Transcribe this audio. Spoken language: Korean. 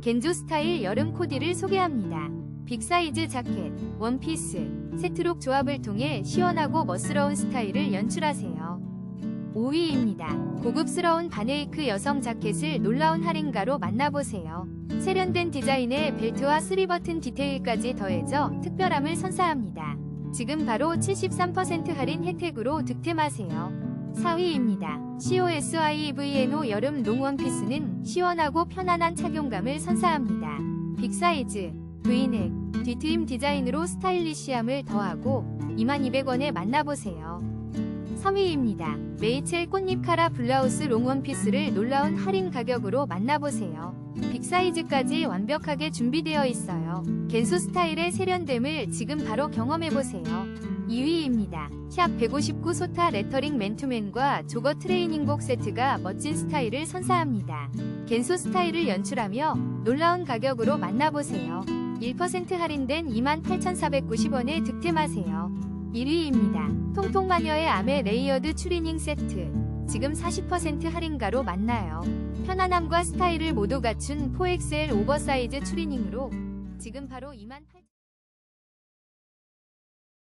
겐조 스타일 여름 코디를 소개합니다. 빅사이즈 자켓, 원피스, 세트룩 조합을 통해 시원하고 멋스러운 스타일을 연출하세요. 5위입니다. 고급스러운 바네이크 여성 자켓을 놀라운 할인가로 만나보세요. 세련된 디자인에 벨트와 3버튼 디테일까지 더해져 특별함을 선사합니다. 지금 바로 73% 할인 혜택으로 득템하세요. 4위입니다. COSIVNO 여름 롱 원피스는 시원하고 편안한 착용감을 선사합니다. 빅사이즈, V넥, 뒤트임 디자인으로 스타일리시함을 더하고 2200원에 만나보세요. 3위입니다. 메이첼 꽃잎 카라 블라우스 롱 원피스를 놀라운 할인 가격으로 만나보세요. 빅사이즈까지 완벽하게 준비되어 있어요. 겐소 스타일의 세련됨을 지금 바로 경험해보세요. 2위입니다. 샵 159 소타 레터링 맨투맨과 조거 트레이닝복 세트가 멋진 스타일을 선사합니다. 겐소 스타일을 연출하며 놀라운 가격으로 만나보세요. 1% 할인된 28,490원에 득템하세요. 1위입니다. 통통마녀의 아메 레이어드 추리닝 세트. 지금 40% 할인가로 만나요. 편안함과 스타일을 모두 갖춘 4XL 오버사이즈 추리닝으로 지금 바로 28,000